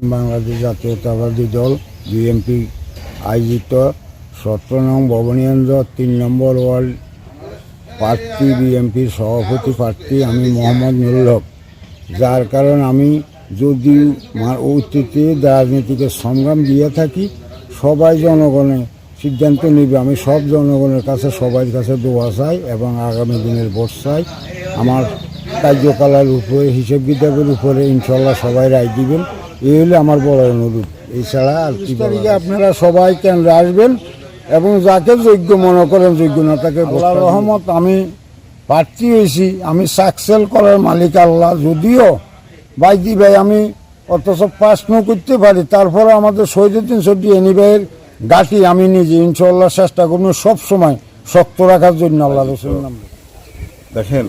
বাংলাদেশ জাতীয়তাবাদী দল, বিএনপি আয়োজিত সতেরো নং ভবনীন্দ্র তিন নম্বর ওয়ার্ল্ড প্রার্থী বিএনপির সভাপতি প্রার্থী আমি মোহাম্মদ নুরুল যার কারণ আমি যদি অতীতে রাজনীতিকে সংগ্রাম দিয়ে থাকি, সবাই জনগণের সিদ্ধান্ত নেবে। আমি সব জনগণের কাছে, সবার কাছে দোয়া চাই এবং আগামী দিনের ভোট চাই। আমার কার্যকলার উপরে হিসেব কিতাবের উপরে ইনশাল্লাহ সবাই রায় দিবেন। এই হলে আমার বড় অনুরোধ। এছাড়া আর কি তারিখে আপনারা সবাই কেন্দ্রে আসবেন এবং যাকে যোগ্য মনে করেন যোগ্য না তাকে আল্লাহ রহমত আমি প্রার্থী হয়েছি আমি সাকসেল করার মালিক আল্লাহ। যদিও বাইদি ভাই আমি অথচ প্রশ্ন করতে পারি তারপরে আমাদের শহীদুদ্দিন সর্দি এনি ভাইয়ের গাঠি আমি নিজে ইনশাল্লাহ চেষ্টা করব সব সময় শক্ত রাখার জন্য আল্লাহ রসুল দেখেন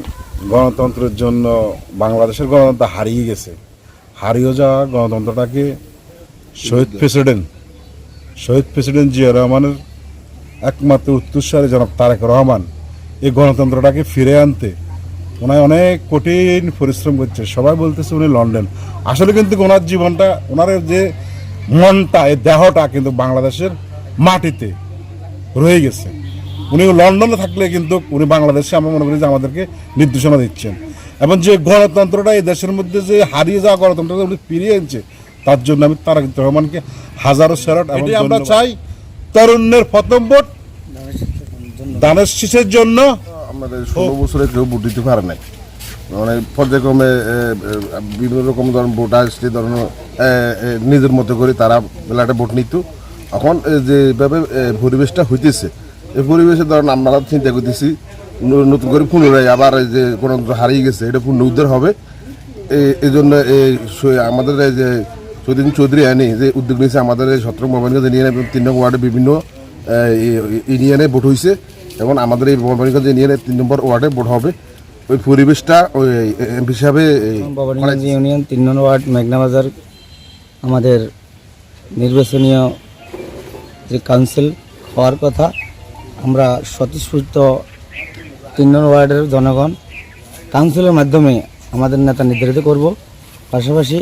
গণতন্ত্রের জন্য বাংলাদেশের গণতন্ত্র হারিয়ে গেছে। হারিয়ে যাওয়া গণতন্ত্রটাকে শহীদ প্রেসিডেন্ট শহীদ প্রেসিডেন্ট জিয়া রহমানের একমাত্র উত্তরস্বরে জনাব তারেক রহমান এই গণতন্ত্রটাকে ফিরে আনতে ওনায় অনেক কঠিন পরিশ্রম করছে। সবাই বলতেছে উনি লন্ডন। আসলে কিন্তু ওনার জীবনটা, ওনার যে মনটা, এই দেহটা কিন্তু বাংলাদেশের মাটিতে রয়ে গেছে। উনি লন্ডনে থাকলে কিন্তু উনি বাংলাদেশে আমরা মনে করি যে আমাদেরকে নির্দেশনা দিচ্ছেন। এবং যে গণতন্ত্রটা এই দেশের মধ্যে যে হারিয়ে যাওয়া গণতন্ত্রটা উনি ফিরিয়ে এনেছে তার জন্য আমি তারাক রহমানকে হাজারো স্যারট এবং আমরা চাই তরুণের প্রথম ভোট। দানের শীষের জন্য আমাদের ষোলো বছরে কেউ ভোট দিতে পারে নাই। মানে পর্যায়ক্রমে বিভিন্ন রকম ধরনের ভোট আসলে ধরুন এ, এ, নিজের মতো করে তারা বেলাটা ভোট নিত। এখন যেভাবে পরিবেশটা হইতেছে এই পরিবেশে ধরুন আমরা চিন্তা করতেছি নতুন করে পুনরায় আবার এই যে কোনো হারিয়ে গেছে এটা পুনরুদ্ধার হবে। এই- এই জন্য এই আমাদের এই যে চৌধুরী চৌধুরী আনি যে উদ্যোগ নিয়েছে আমাদের এই সতেরো মোবাইলগঞ্জ ইউনিয়ন তিন নম্বর ওয়ার্ডে বিভিন্ন ইউনিয়নে ভোট হয়েছে এবং আমাদের এই মোবাইলগঞ্জ ইউনিয়নে তিন নম্বর ওয়ার্ডে ভোট হবে। ওই পরিবেশটা ওই এমপি হিসাবে ভবানীগঞ্জ ইউনিয়ন তিন নম্বর ওয়ার্ড মেঘনা বাজার আমাদের নির্বাচনীয় যে কাউন্সিল হওয়ার কথা আমরা স্বতঃস্ফূর্ত তিন নম্বর ওয়ার্ডের জনগণ কাউন্সিলের মাধ্যমে আমাদের নেতা নির্ধারিত করব, পাশাপাশি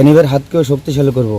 এনিবের হাতকেও শক্তিশালী করব।